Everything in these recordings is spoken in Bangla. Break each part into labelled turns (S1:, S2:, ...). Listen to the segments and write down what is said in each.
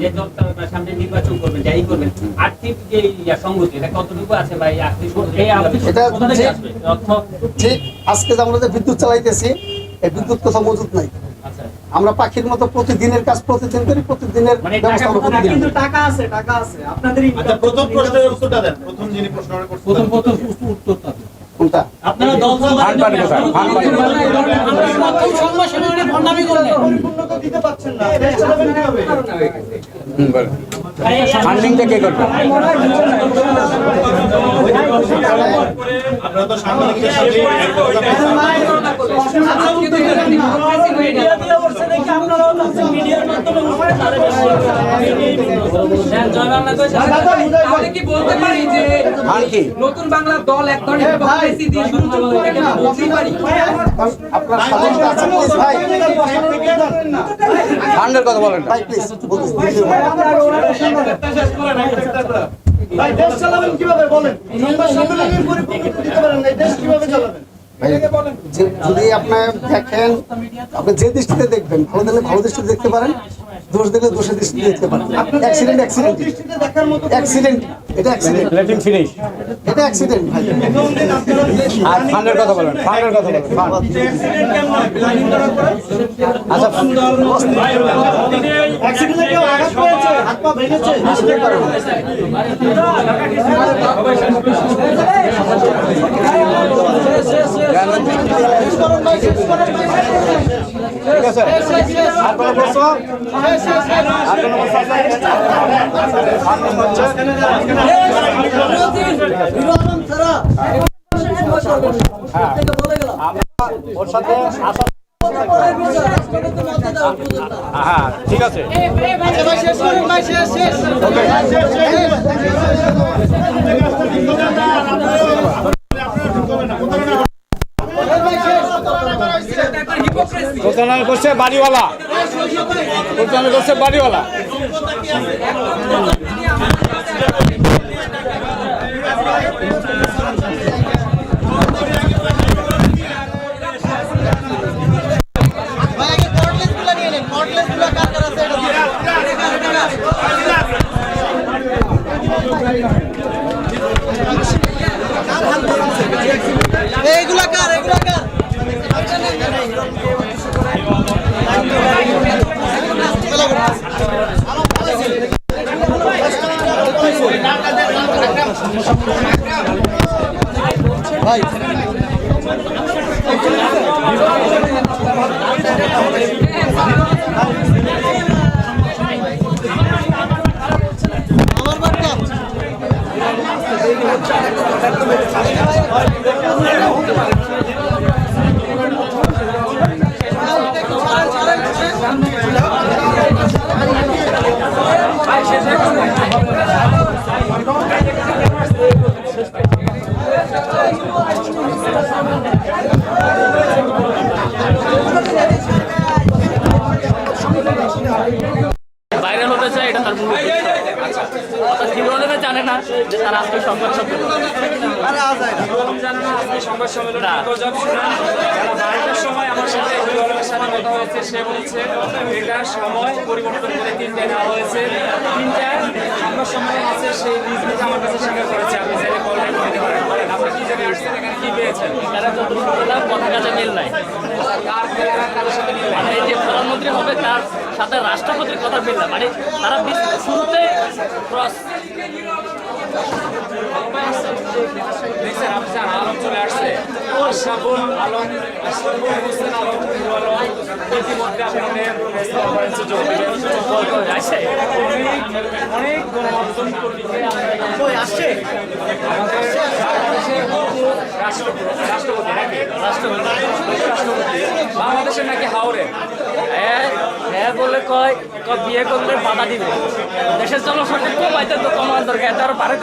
S1: যে সামনে নির্বাচন করবেন যাই করবেন আর্থিক যে সংগতি এটা কতটুকু আছে বা আর্থিক সংগতি এই আর্থিক
S2: এটা
S1: কোথা থেকে
S2: যে-
S1: আসবে? অর্থ
S2: ঠিক আজকে আমরা যে বিদ্যুৎ চালাইতেছি এই বিদ্যুৎ কোথাও মজুত নাই।
S1: আচ্ছা।
S2: আমরা পাখির মতো প্রতিদিনের কাজ প্রতিদিন করি প্রতিদিনের
S1: মানে
S2: ব্যবস্থা
S1: টাকা
S3: কিন্তু টাকা আছে টাকা আছে। আপনাদের
S4: আচ্ছা প্রথম প্রশ্নের উত্তরটা দেন। প্রথম যিনি
S5: প্রথম প্রথম উত্তরটা
S2: কোনটা
S5: ফান্ডিংটা কে করবে
S4: আপনারা তো সাংবাদিকদের সাথে একটা কথা বলছেন।
S6: তাহলে কি বলতে পারি যে নতুন বাংলার দল এক ধরনের হিপোক্রেসি দিয়ে শুরু করল এটাকে বলতেই পারি
S2: আপনার স্বাধীনতা আছে ভাই
S5: ফান্ডের কথা বলেন
S2: ভাই প্লিজ
S3: ভাই দেশ চালাবেন কীভাবে বলেন সংবাদ সম্মেলনের পরিপূর্ণতা দিতে পারেন না দেশ কীভাবে চালাবেন
S2: যদি আপনার দেখেন আপনি যে দৃষ্টিতে দেখবেন ভালো দেখলে ভালো দৃষ্টিতে দেখতে পারেন দোষ দেখলে দোষের দৃষ্টিতে দেখতে পারেন। অ্যাক্সিডেন্ট অ্যাক্সিডেন্ট
S3: দৃষ্টিতে দেখার মতো
S2: অ্যাক্সিডেন্ট এটা অ্যাক্সিডেন্ট
S5: লেট হিম ফিনিশ
S2: এটা অ্যাক্সিডেন্ট ভাই।
S5: আর ফান্ডের কথা বলেন ফান্ডের কথা বলেন ফান্ড। আচ্ছা
S3: অ্যাক্সিডেন্টে কেউ আঘাত হাত পা ভেঙেছে
S5: ঠিক আছে আর কোনো প্রশ্ন আর কোনো প্রশ্ন আছে? ফান্ড হচ্ছে হ্যাঁ আমরা ওর সাথে আসা হ্যাঁ ঠিক আছে। প্রতারণা করছে বাড়িওয়ালা। প্রতারণা করছে বাড়িওয়ালা
S3: এইগুলা কার এগুলা কার
S7: ভাইরাল হতে চায় এটা তার মূল উদ্দেশ্য। অর্থাৎ হিরোনেরা জানে না যে তার আজকে সংবাদ সম্মেলন না।
S8: বারোটার সময় আমার সাথে অভিভাবকের সাথে কথা হয়েছে সে বলছে এটার সময় পরিবর্তন করে তিনটায় দেওয়া হয়েছে। তিনটায় সংবাদ সম্মেলন আছে সেই নিজ আমার কাছে স্বীকার করেছে। আপনি চাইলে কল দিতে পারেন। আপনি কি জায়গায় আসছেন এখানে কি পেয়েছেন?
S7: তারা যতটুকু বললাম কথা কাছে মিল নাই।
S8: কার কার কারোর সাথে মিল
S7: মানে এই যে প্রধানমন্ত্রী হবে তার সাথে রাষ্ট্রপতির কথা মিল না। মানে তারা শুরুতে ক্রস
S8: দেখছেন আপনি আলম চলে আসছে। আশরাফুল আলম হোসেন আলম আলম ইতিমধ্যে আপনাদের
S7: আসে।
S8: অনেক অনেক গণমাধ্যম কর্মীকে আসছে? বাংলাদেশের রাষ্ট্রপতি রাষ্ট্রপতি নাকি? রাষ্ট্রপতি। বাংলাদেশের নাকি হাওড়ে
S7: হ্যাঁ হ্যাঁ বলে কয় বিয়ে করলে বাধা দিবে। দেশের জনসংখ্যা কমাইতে তো কমান দরকার এটা আরও
S8: ভাই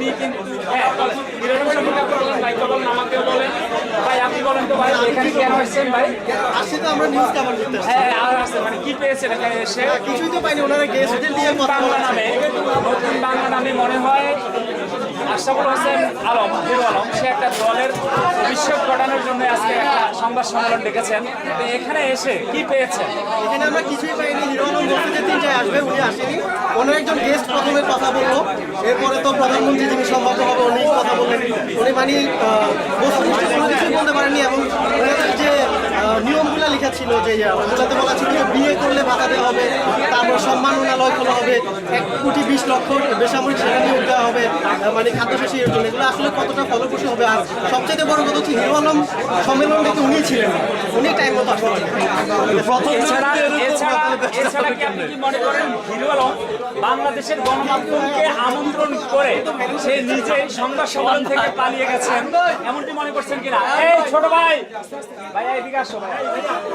S8: আপনি কিন্তু হ্যাঁ বিরোধী সম্পর্কে বলেন ভাই বলেন আমাকেও বলেন। ভাই আপনি বলেন তো ভাই এখানে কেন আসছেন ভাই?
S3: আসছে তো আমরা নিউজ কভার করতে
S8: হ্যাঁ আর মানে কি পেয়েছেন এখানে এসে
S3: কিছুই তো পাইনি ওনারা গেস্ট হোটেল দিয়ে কথা
S8: বাংলা নামে নতুন বাংলা নামে মনে হয় আশরাফুল হোসেন আলম, হিরো আলম, সে একটা দলের অভিষেক ঘটানোর জন্য আজকে একটা সংবাদ সম্মেলন ডেকেছেন। তো এখানে এসে কি পেয়েছেন?
S3: এখানে আমরা কিছুই পাইনি। হিরো আলম বলতে তিনটায় আসবে, উনি আসেনি। অন্য একজন গেস্ট প্রথমে কথা বলল। এরপরে তো প্রধানমন্ত্রী যিনি সম্ভাব্য হবে, উনি কথা বললেন। উনি মানে বস্তু কোনো বলতে পারেননি এবং লেখা ছিল যে ওগুলোতে বলা ছিল যে বিয়ে করলে ভাতা দেওয়া হবে তারপর সম্মাননালয় খোলা হবে এক কোটি বিশ লক্ষ বেসামরিক সেনা নিয়োগ দেওয়া হবে মানে খাদ্যশস্যের জন্য। এগুলো আসলে কতটা ফলপ্রসূ হবে? আর সবচেয়ে বড় কথা হচ্ছে হিরো আলম সম্মেলন থেকে উনি ছিলেন। উনি টাইম মতো আসতে পারেন
S8: এছাড়া এছাড়া এছাড়া কি আপনি কি মনে করেন হিরো আলম বাংলাদেশের গণমাধ্যমকে আমন্ত্রণ করে সে নিজে সংবাদ সম্মেলন থেকে পালিয়ে গেছেন? এমনটি মনে করছেন কিনা? এই ছোট ভাই! ভাই এদিকে আসো ভাই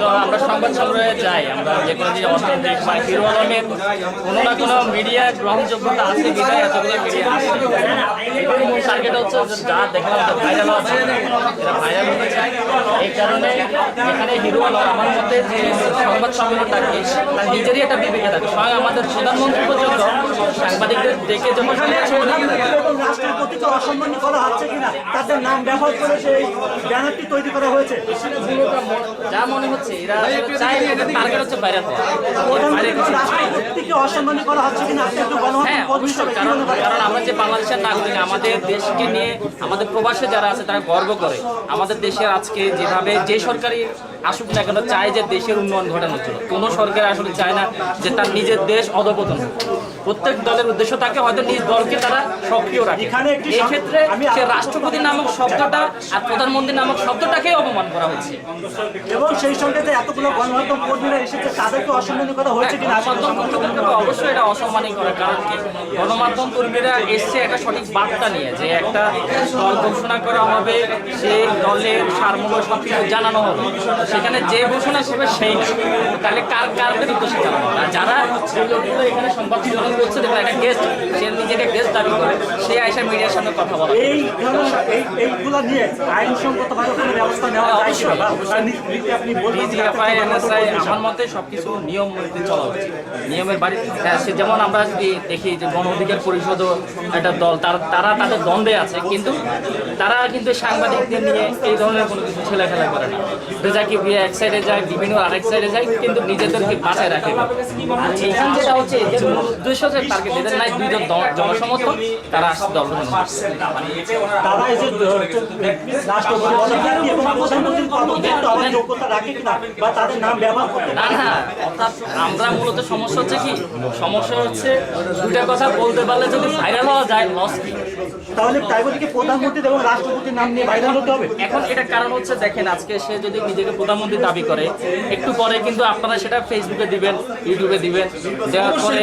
S7: হয়তো আমরা সংবাদ সংগ্রহে যাই। আমরা যে কোনো যে অর্থনৈতিক বা হিরো আলমের কোনো না কোনো মিডিয়া গ্রহণযোগ্যতা আছে বিধায় এতগুলো মিডিয়া এটার মূল টার্গেট হচ্ছে যা দেখলাম যে ভাইরাল আছে এটা ভাইরাল হতে চায় এই কারণে এখানে হিরো আলম আমার মতে যে সংবাদ সম্মেলন থাকে তার নিজেরই একটা বিবেকে থাকে। স্বয়ং আমাদের প্রধানমন্ত্রী পর্যন্ত সাংবাদিকদের দেখে যখন
S3: রাষ্ট্রের প্রতি তো অসম্মান করা হচ্ছে কিনা তাদের নাম ব্যবহার করে সেই ব্যানারটি তৈরি করা হয়েছে।
S7: যা মনে হচ্ছে এরা আসলে টার্গেট হচ্ছে বাইরে হওয়া এর বাইরে কিছু না।
S3: রাষ্ট্রপতিকে অসম্মানী করা হচ্ছে কিনা আপনি একটু
S7: হ্যাঁ কারণ কারণ আমরা যে বাংলাদেশের নাগরিক আমাদের দেশকে নিয়ে আমাদের প্রবাসে যারা আছে তারা গর্ব করে। আমাদের দেশের আজকে যেভাবে যে সরকারি আসুক না কেন চায় যে দেশের উন্নয়ন ঘটানোর জন্য। কোনো সরকার আসলে চায় না যে তার নিজের দেশ অধপতন। প্রত্যেক দলের উদ্দেশ্য থাকে হয়তো নিজ দলকে তারা সক্রিয় রাখে।
S3: এখানে
S7: এই ক্ষেত্রে সে রাষ্ট্রপতি নামক শব্দটা আর প্রধানমন্ত্রী নামক শব্দটাকেই অপমান করা হচ্ছে
S3: এবং সেই সঙ্গে যে এতগুলো গণমাধ্যম কর্মীরা এসেছে তাদেরকে অসম্মানী করা হয়েছে কিনা
S7: অবশ্যই এটা অসম্মানই করার কারণ কি? গণমাধ্যম কর্মীরা এসছে একটা সঠিক বার্তা নিয়ে যে একটা দল ঘোষণা করা হবে সেই দলের সারমূল্য সব কিছু জানানো হবে। সেখানে যে ঘোষণা করবে সেই তাহলে কার কার উদ্দেশ্যে হবে? আর যারা লোকগুলো এখানে সংবাদ সম্মেলন করছে দেখবেন একটা গেস্ট সে নিজেকে গেস্ট দাবি করে সে আইসা মিডিয়ার সামনে কথা বলে।
S3: এই এইগুলো নিয়ে আইনসঙ্গতভাবে কোনো ব্যবস্থা নেওয়া যায় আপনি
S7: আমার মতে সবকিছু নিয়ম মেনে চলা উচিত। নিয়মের বাড়ি হ্যাঁ, সে যেমন আমরা যদি দেখি যে গণ অধিকার পরিষদও একটা দল তারা তারা তাদের দ্বন্দ্বে আছে কিন্তু তারা কিন্তু সাংবাদিকদের নিয়ে এই ধরনের কোনো কিছু ছেলে খেলা করে না। রেজাকি বিয়ে এক সাইডে যায় বিভিন্ন আরেক সাইডে যায় কিন্তু নিজেদেরকে বাঁচায় রাখে। যেটা হচ্ছে এদের উদ্দেশ্য যে টার্গেট এদের নাই দুইজন জনসমর্থন তারা আসছে দল না না আমরা মূলত সমস্যা হচ্ছে কি সমস্যা হচ্ছে দুটা কথা বলতে পারলে যদি ভাইরাল হওয়া যায় লস কি?
S3: তাহলে তাই বলে কি প্রধানমন্ত্রী এবং রাষ্ট্রপতির নাম নিয়ে ভাইরাল হতে হবে?
S7: এখন এটা কারণ হচ্ছে দেখেন আজকে সে যদি নিজেকে প্রধানমন্ত্রী দাবি করে। একটু পরে কিন্তু আপনারা সেটা ফেসবুকে দিবেন ইউটিউবে দিবেন। দেওয়ার পরে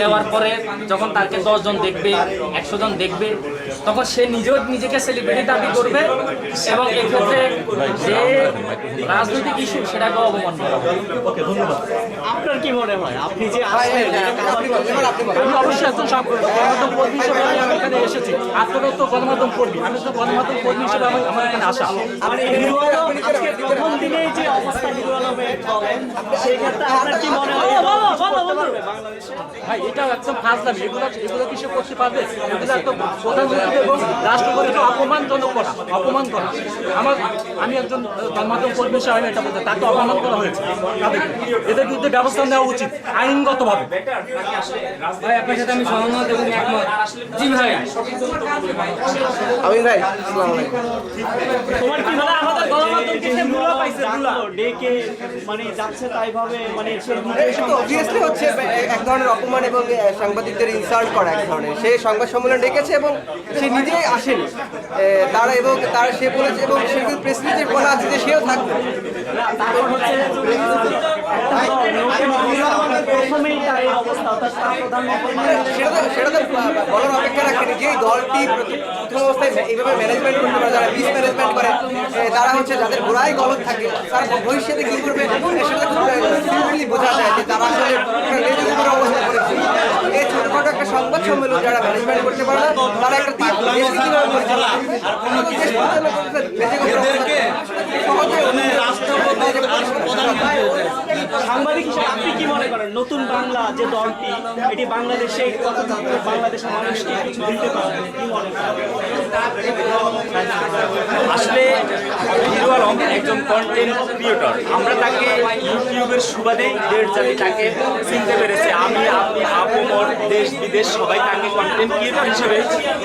S7: দেওয়ার পরে যখন তাকে দশজন দেখবে একশো জন দেখবে তখন সে নিজেও নিজেকে সেলিব্রিটি দাবি করবে এবং এক্ষেত্রে যে রাজনৈতিক ইস্যু সেটাকে অবমান করা
S3: আপনার কি মনে হয়? আপনি যে আসলেন আমি অবশ্যই একজন গণমাধ্যম কর্মী হিসেবে আমি এখানে এসেছি। আপনারও তো গণমাধ্যম কর্মী আমি তো গণমাধ্যম কর্মী হিসেবে আমার এখানে আসা। হিরো আলম আজকে যে অবস্থা বলেন সেই ক্ষেত্রে আপনার কি মনে হয়? ভাই এটা একদম ফাজলামি। এগুলো এগুলো কিছু করতে পারবে? এগুলো একদম প্রধানমন্ত্রী এবং রাষ্ট্রপতিকে অপমানজনক করা অপমান করা। আমার আমি একজন গণমাধ্যম কর্মী হিসেবে আমি এটা বলতে তাকে অপমান করা হয়েছে। তাদেরকে এদের বিরুদ্ধে ব্যবস্থা নেওয়া উচিত আইনগতভাবে।
S6: ভাই আপনার সাথে আমি সহমত এবং একমত। জি ভাই।
S2: আমি ভাই আসসালামু আলাইকুম।
S3: তোমার কি মানে আমাদের গণমাধ্যম কিছু মূল্য পাইছে ডেকে মানে যাচ্ছে মানে
S9: অবভিয়াসলি হচ্ছে এক ধরনের অপমান এবং সাংবাদিকদের ইনসাল্ট করা এক ধরনের। সে সংবাদ সম্মেলন ডেকেছে এবং সে নিজেই আসেনি। তারা এবং তার সে বলেছে এবং সে প্রেস বলা আছে যে সেও থাকবে।
S3: তারপর হচ্ছে প্রথমেই তার এই
S9: অপেক্ষা রাখেনি যে দলটি প্রথম অবস্থায় এইভাবে ম্যানেজমেন্ট করতে যারা মিস করে তারা হচ্ছে যাদের গোড়ায় গলত থাকে তারা ভবিষ্যতে কি করবে সেটা খুব বোঝা যায় যে তারা আসলে অবস্থা করেছে ছোটখাটো একটা সংবাদ সম্মেলন যারা ম্যানেজমেন্ট করতে পারে না তারা একটা তীর দেশকে কীভাবে পরিচালনা করবে? দেশ পরিচালনা করতে বেঁচে গেছে সহজে
S3: সাংবাদিক হিসেবে আপনি কি মনে করেন? নতুন বাংলা যে দলটি এটি বাংলাদেশে বাংলাদেশের মানুষকে কিছু দিতে কি মনে
S8: আসলে হিরো আলম একজন কন্টেন্ট ক্রিয়েটর আমরা তাকে ইউটিউবের সুবাদেই দেশ জাতি তাকে চিনতে পেরেছি। আমি আপনি আপমর দেশ বিদেশ সবাই তাকে কন্টেন্ট ক্রিয়েটর হিসেবে,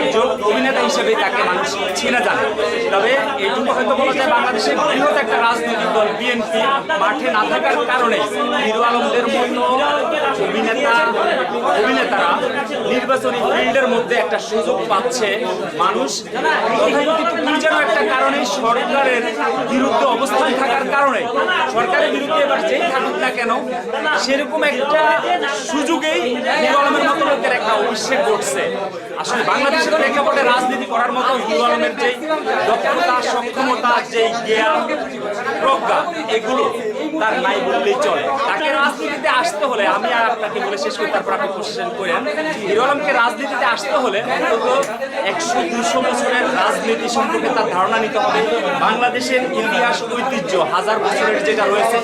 S8: একজন অভিনেতা হিসেবে তাকে মানুষ চেনা জানে। তবে এইটুকু হয়তো বলা যায় বাংলাদেশের বৃহৎ একটা রাজনৈতিক দল বিএনপি মাঠে না থাকার কারণে হিরো আলমদের মতো অভিনেতা, অভিনেতারা নির্বাচনী ফিল্ডের মধ্যে একটা সুযোগ পাচ্ছে মানুষ। যেন একটা কারণে সরকারের বিরুদ্ধে অবস্থান থাকার কারণে, সরকারের বিরুদ্ধে এবার যেই থাকুক না কেন, সেরকম একটা সুযোগেই হিরো আলমের অভিষেক ঘটছে আসলে বাংলাদেশের প্রেক্ষাপটে রাজনীতি করার মতো হিরো আলমের যে দক্ষতা, সক্ষমতা যে জ্ঞান প্রজ্ঞা, এগুলো তার নাই বললেই চলে। তাকে রাজনীতিতে আসতে হলে, আমি আর আপনাকে বলে শেষ করি, তারপর আপনি কোশ্চেন করেন। হিরো আলমকে রাজনীতিতে আসতে হলে অন্তত একশো দুশো বছরের রাজনীতি সম্পর্কে তার ধারণা নিতে হবে। বাংলাদেশের ইতিহাস ঐতিহ্য, হাজার বছরের যেটা রয়েছে